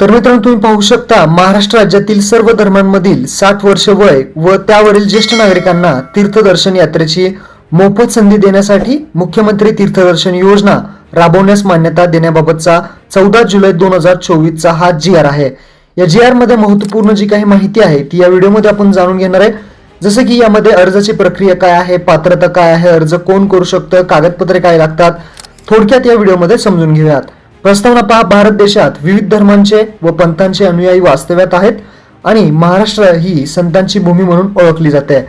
तर मित्रांनो तुम्ही पाहू शकता महाराष्ट्र राज्यातील सर्व धर्मांमधील साठ वर्ष वय व त्यावरील ज्येष्ठ नागरिकांना तीर्थदर्शन यात्रेची मोफत संधी देण्यासाठी मुख्यमंत्री तीर्थदर्शन योजना राबवण्यास मान्यता देण्याबाबतचा चौदा जुलै दोन हजार चोवीसचा हा जी आर आहे. या जी आरमध्ये महत्त्वपूर्ण जी काही माहिती आहे ती या व्हिडिओमध्ये आपण जाणून घेणार आहे. जसं की यामध्ये अर्जाची प्रक्रिया काय आहे पात्रता काय आहे अर्ज कोण करू शकतं कागदपत्रे काय लागतात थोडक्यात या व्हिडिओमध्ये समजून घेऊयात. प्रस्तावना पहा भारत देशात विविध धर्मांचे व पंथांचे अनुयायी वास्तव्यात आहेत आणि महाराष्ट्र ही संतांची भूमी म्हणून ओळखली जाते.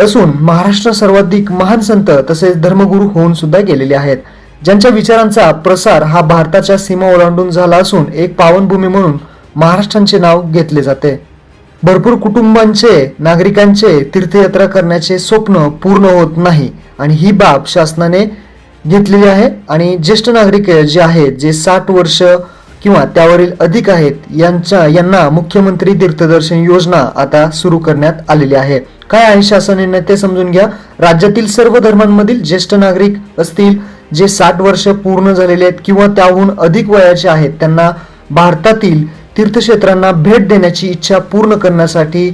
असून महाराष्ट्र सर्वाधिक महान संत तसेच धर्मगुरू होऊन सुद्धा गेलेले आहेत. ज्यांच्या विचारांचा प्रसार हा भारताच्या सीमा ओलांडून झाला असून एक पावनभूमी म्हणून महाराष्ट्रांचे नाव घेतले जाते. भरपूर कुटुंबांचे नागरिकांचे तीर्थयात्रा करण्याचे स्वप्न पूर्ण होत नाही आणि ही बाब शासनाने घेतलेली आहे. आणि ज्येष्ठ नागरिक जे आहेत जे साठ वर्ष किंवा त्यावरील अधिक आहेत यांच्या यांना मुख्यमंत्री तीर्थदर्शन योजना आता सुरू करण्यात आलेली आहे. काय आहे शासन निर्णय ते समजून घ्या. राज्यातील सर्व धर्मांमधील ज्येष्ठ नागरिक असतील जे साठ वर्ष पूर्ण झालेले आहेत किंवा त्याहून अधिक वयाचे आहेत त्यांना भारतातील तीर्थक्षेत्रांना भेट देण्याची इच्छा पूर्ण करण्यासाठी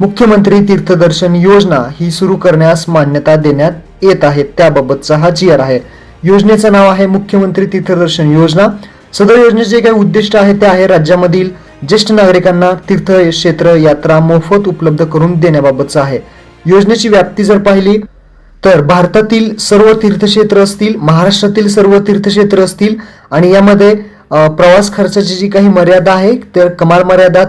मुख्यमंत्री तीर्थदर्शन योजना ही सुरू करण्यास मान्यता देण्यात येत आहे. त्याबाबतचा हा जी आर आहे. योजनेचं नाव आहे मुख्यमंत्री तीर्थदर्शन योजना. सदर योजनेचे जे काही उद्दिष्ट आहे ते आहे राज्यामधील ज्येष्ठ नागरिकांना तीर्थक्षेत्र यात्रा मोफत उपलब्ध करून देण्याबाबतचं आहे. योजनेची व्याप्ती जर पाहिली तर भारतातील सर्व तीर्थक्षेत्र असतील महाराष्ट्रातील सर्व तीर्थक्षेत्र असतील आणि यामध्ये प्रवास खर्चाची जी काही मर्यादा आहे तर कमाल मर्यादा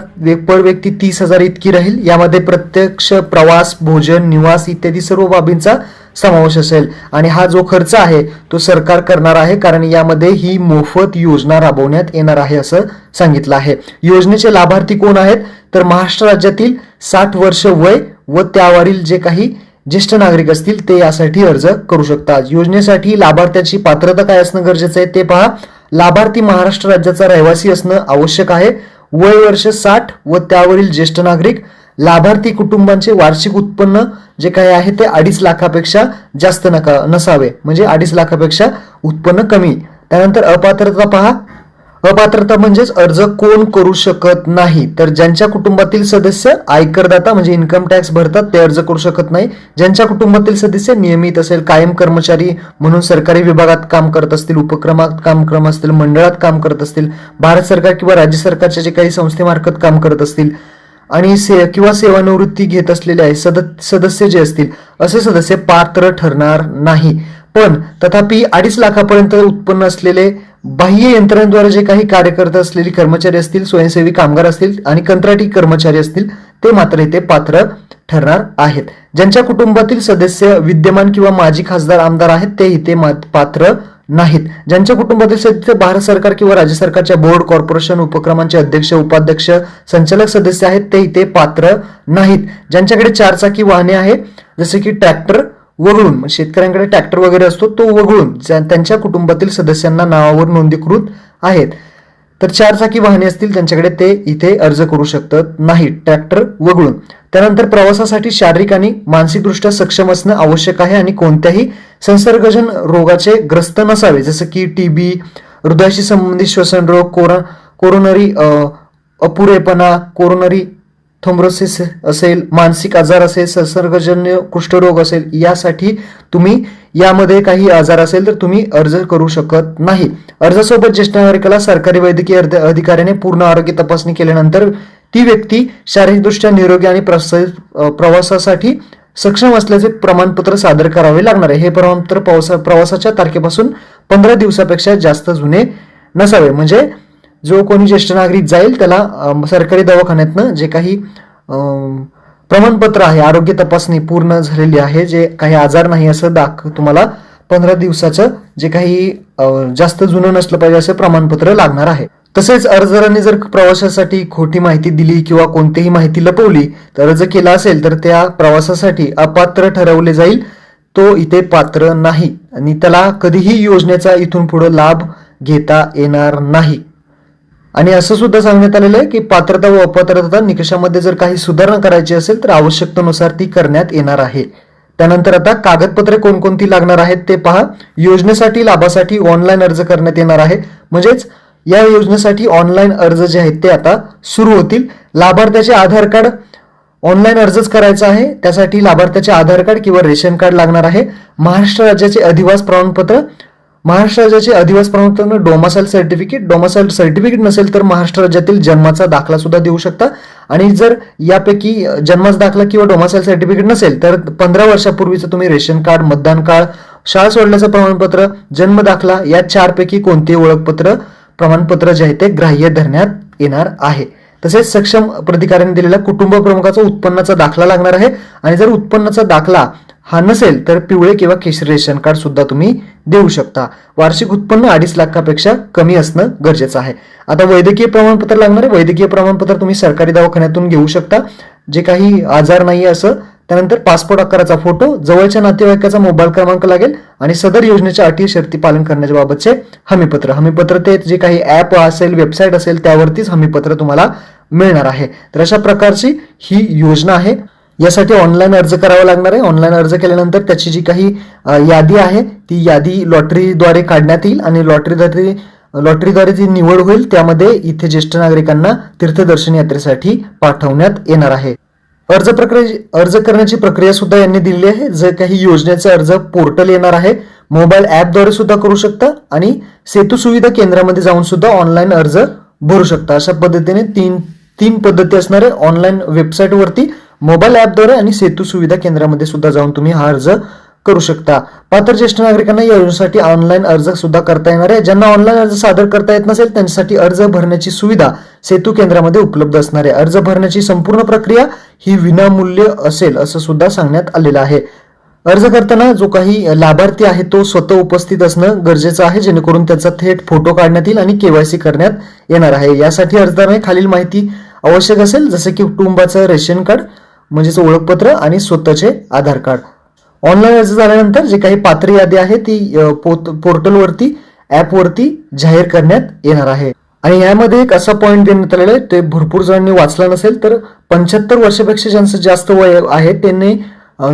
पर व्यक्ती तीस हजार इतकी राहील. यामध्ये प्रत्यक्ष प्रवास भोजन निवास इत्यादी सर्व बाबींचा समावेश असेल. आणि हा जो खर्च आहे तो सरकार करणार आहे कारण यामध्ये ही मोफत योजना राबवण्यात येणार आहे असं सांगितलं आहे. योजनेचे लाभार्थी कोण आहेत? तर महाराष्ट्र राज्यातील साठ वर्ष वय व त्यावरील जे काही ज्येष्ठ नागरिक असतील ते यासाठी अर्ज करू शकतात. योजनेसाठी लाभार्थ्याची पात्रता काय असणं गरजेचं आहे ते पहा. लाभार्थी महाराष्ट्र राज्याचा रहिवासी असणं आवश्यक आहे. वय वर्ष साठ व त्यावरील ज्येष्ठ नागरिक लाभार्थी कुटुंबांचे वार्षिक उत्पन्न जे काही आहे ते अडीच लाखापेक्षा जास्त नका नसावे. म्हणजे अडीच लाखापेक्षा उत्पन्न कमी. त्यानंतर अपात्रता पहा. अपात्रता म्हणजेच अर्ज कोण करू शकत नाही. तर ज्यांच्या कुटुंबातील सदस्य आयकरदाता म्हणजे इन्कम टॅक्स भरतात ते अर्ज करू शकत नाही. ज्यांच्या कुटुंबातील सदस्य नियमित असेल कायम कर्मचारी म्हणून सरकारी विभागात काम करत असतील उपक्रमात काम करत असतील मंडळात काम करत असतील भारत सरकार किंवा राज्य सरकारच्या जे काही संस्थेमार्फत काम करत असतील आणि से किंवा सेवानिवृत्ती घेत असलेले आहे सद सदस्य जे असतील असे सदस्य पात्र ठरणार नाही. पण तथापि अडीच लाखापर्यंत उत्पन्न असलेले बाह्य यंत्रणेद्वारे जे काही कार्य करत असलेली कर्मचारी असतील स्वयंसेवी कामगार असतील आणि कंत्राटी कर्मचारी असतील ते मात्र इथे पात्र ठरणार आहेत. ज्यांच्या कुटुंबातील सदस्य विद्यमान किंवा माजी खासदार आमदार आहेत ते इथे मा- पात्र नाहीत. ज्यांच्या कुटुंबातील सदस्य भारत सरकार किंवा राज्य सरकारच्या बोर्ड कॉर्पोरेशन उपक्रमांचे अध्यक्ष उपाध्यक्ष संचालक सदस्य आहेत ते इथे पात्र नाहीत. ज्यांच्याकडे चारचाकी वाहने आहे जसे की ट्रॅक्टर वगळून म्हणजे शेतकऱ्यांकडे ट्रॅक्टर वगैरे असतो तो वगळून त्यांच्या कुटुंबातील सदस्यांना नावावर नोंदीकृत आहेत. तर चारचाकी वाहने असतील त्यांच्याकडे ते इथे अर्ज करू शकतात नाही ट्रॅक्टर वगळून. त्यानंतर प्रवासासाठी शारीरिक आणि मानसिकदृष्ट्या सक्षम असणं आवश्यक आहे आणि कोणत्याही संसर्गजन रोगाचे ग्रस्त नसावे. जसं की टीबी हृदयाशी संबंधित श्वसन रोग कोरा कोरोनरी अपुरेपणा कोरोनरी थोम्रोसिस असेल मानसिक आजार असेल संसर्गजन्य कुष्ठरोग असेल यासाठी तुम्ही यामध्ये काही आजार असेल तर तुम्ही अर्ज करू शकत नाही. अर्जासोबत ज्येष्ठ नागरिकाला सरकारी वैद्यकीय अर्ध- अधिकाऱ्याने पूर्ण आरोग्य तपासणी केल्यानंतर ती व्यक्ती शारीरिकदृष्ट्या निरोगी आणि प्रस- प्रवासासाठी सक्षम असल्याचे प्रमाणपत्र सादर करावे लागणार आहे. हे प्रमाणपत्र प्रवासा प्रवासाच्या तारखेपासून पंधरा दिवसापेक्षा जास्त जुने नसावे. म्हणजे जो कोणी ज्येष्ठ नागरिक जाईल त्याला सरकारी दवाखान्यातनं जे काही प्रमाणपत्र आहे आरोग्य तपासणी पूर्ण झालेली आहे जे काही आजार नाही असं दाख तुम्हाला पंधरा दिवसाचं जे काही जास्त जुनं नसलं पाहिजे असं प्रमाणपत्र लागणार आहे. तसेच अर्जदारांनी जर प्रवासासाठी खोटी माहिती दिली किंवा कोणतीही माहिती लपवली तर अर्ज केला असेल तर त्या प्रवासासाठी अपात्र ठरवले जाईल. तो इथे पात्र नाही आणि त्याला कधीही योजनेचा इथून पुढे लाभ घेता येणार नाही. आणि असं सुद्धा सांगण्यात आलेलं आहे की पात्रता व अपात्रता निकषामध्ये जर काही सुधारणा करायची असेल तर आवश्यकतेनुसार ती करण्यात येणार आहे. त्यानंतर आता कागदपत्रे कोणकोणती लागणार आहेत ते पहा. योजनेसाठी लाभासाठी ऑनलाईन अर्ज करण्यात येणार आहे. म्हणजेच या योजनेसाठी ऑनलाईन अर्ज जे आहेत ते आता सुरू होतील. लाभार्थ्याचे आधार कार्ड ऑनलाईन अर्जच करायचा आहे. त्यासाठी लाभार्थ्याचे आधार कार्ड किंवा रेशन कार्ड लागणार आहे. महाराष्ट्र राज्याचे अधिवास प्रमाणपत्र महाराष्ट्र राज्याचे अधिवास प्रमाणपत्र डोमासाईल सर्टिफिकेट डोमासाईल सर्टिफिकेट नसेल तर महाराष्ट्र राज्यातील जन्माचा दाखला सुद्धा देऊ शकता. आणि जर यापैकी जन्माचा दाखला किंवा डोमासाईल सर्टिफिकेट नसेल तर पंधरा वर्षापूर्वीचं तुम्ही रेशन कार्ड मतदान कार्ड शाळा सोडल्याचं प्रमाणपत्र जन्म दाखला या चारपैकी कोणतेही ओळखपत्र प्रमाणपत्र जे आहे ते ग्राह्य धरण्यात येणार आहे. तसेच सक्षम प्राधिकाऱ्याने दिलेला कुटुंब प्रमुखाचा उत्पन्नाचा दाखला लागणार आहे. आणि जर उत्पन्नाचा दाखला हा नसेल तर पिवळे किंवा केशरी रेशन कार्ड सुद्धा तुम्ही देऊ शकता. वार्षिक उत्पन्न अडीच लाखापेक्षा कमी असणं गरजेचं आहे. आता वैद्यकीय प्रमाणपत्र लागणार आहे. वैद्यकीय प्रमाणपत्र तुम्ही सरकारी दवाखान्यातून घेऊ शकता. जे काही आजार नाही असं त्यानंतर पासपोर्ट आकाराचा फोटो जवळच्या नातेवाईकाचा मोबाईल क्रमांक लागेल आणि सदर योजनेच्या अटी शर्ती पालन करण्याच्या बाबतचे हमीपत्र. हमीपत्र ते जे काही ऍप असेल वेबसाईट असेल त्यावरतीच हमीपत्र तुम्हाला मिळणार आहे. तर अशा प्रकारची ही योजना आहे. यासाठी ऑनलाईन अर्ज करावा लागणार आहे. ऑनलाईन अर्ज केल्यानंतर त्याची जी काही यादी आहे ती यादी लॉटरीद्वारे काढण्यात येईल आणि लॉटरीद्वारे लॉटरीद्वारे जी निवड होईल त्यामध्ये इथे ज्येष्ठ नागरिकांना तीर्थदर्शन यात्रेसाठी पाठवण्यात येणार आहे. अर्ज प्रक्रिया अर्ज करण्याची प्रक्रिया सुद्धा यांनी दिलेली आहे. जे काही योजनेचा अर्ज पोर्टल येणार आहे मोबाईल ऍपद्वारे सुद्धा करू शकता आणि सेतू सुविधा केंद्रामध्ये जाऊन सुद्धा ऑनलाईन अर्ज भरू शकता. अशा पद्धतीने तीन तीन पद्धती असणारे ऑनलाईन वेबसाईटवरती मोबाईल ऍपद्वारे आणि सेतू सुविधा केंद्रामध्ये सुद्धा जाऊन तुम्ही हा अर्ज करू शकता. पात्र ज्येष्ठ नागरिकांना या योजनेसाठी ऑनलाईन अर्ज सुद्धा करता येणार आहे. ज्यांना ऑनलाईन अर्ज सादर करता येत नसेल त्यांच्यासाठी अर्ज भरण्याची सुविधा सेतू केंद्रामध्ये उपलब्ध असणार आहे. अर्ज भरण्याची संपूर्ण प्रक्रिया ही विनामूल्य असेल असं सुद्धा सांगण्यात आलेलं आहे. अर्ज करताना जो काही लाभार्थी आहे तो स्वतः उपस्थित असणं गरजेचं आहे जेणेकरून त्याचा थेट फोटो काढण्यात येईल आणि केवायसी करण्यात येणार आहे. यासाठी अर्जदाराने खालील माहिती आवश्यक असेल जसे की कुटुंबाचं रेशन कार्ड म्हणजेच ओळखपत्र आणि स्वतःचे आधार कार्ड. ऑनलाईन अर्ज झाल्यानंतर जे काही पात्र यादी आहे ती पोत- पोर्टलवरती ॲपवरती जाहीर करण्यात येणार आहे. आणि यामध्ये एक असा पॉईंट देण्यात आलेला आहे ते भरपूर जणांनी वाचला नसेल तर पंच्याहत्तर वर्षापेक्षा ज्यांचं जास्त वय आहे त्यांनी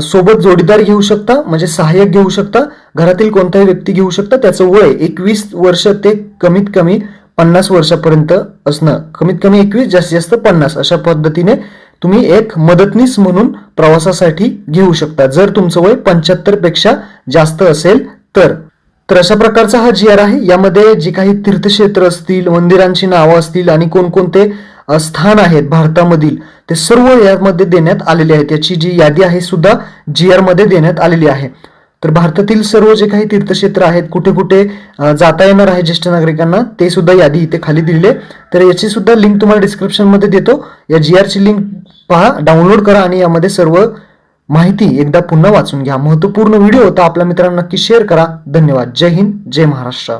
सोबत जोडीदार घेऊ शकता म्हणजे सहाय्यक घेऊ शकता घरातील कोणताही व्यक्ती घेऊ शकता त्याचं वय एकवीस वर्ष ते कमीत कमी पन्नास वर्षापर्यंत असणं कमीत कमी एकवीस जास्तीत जास्त पन्नास अशा पद्धतीने तुम्ही एक मदतनीस म्हणून प्रवासासाठी घेऊ शकता. जर तुमचं वय पंच्याहत्तरपेक्षा जास्त असेल तर. तर अशा प्रकारचा हा जी आर आहे यामध्ये जी काही तीर्थक्षेत्र असतील मंदिरांची नावं असतील आणि कोणकोणते स्थान आहेत भारतामधील ते सर्व यामध्ये देण्यात आलेले आहेत. याची जी यादी आहे सुद्धा जी आरमध्ये देण्यात आलेली आहे. तर भारतातील सर्व जे काही तीर्थक्षेत्र आहेत कुठे कुठे जाता येणार आहे ज्येष्ठ नागरिकांना ते सुद्धा यादी इथे खाली दिलेली आहे. तर याची सुद्धा लिंक तुम्हाला डिस्क्रिप्शनमध्ये देतो. या जी आरची लिंक पहा डाउनलोड करा आणि यामध्ये सर्व माहिती एकदा पुन्हा वाचून घ्या. महत्त्वपूर्ण व्हिडिओ होता आपल्या मित्रांना नक्की शेअर करा. धन्यवाद. जय हिंद. जय महाराष्ट्र.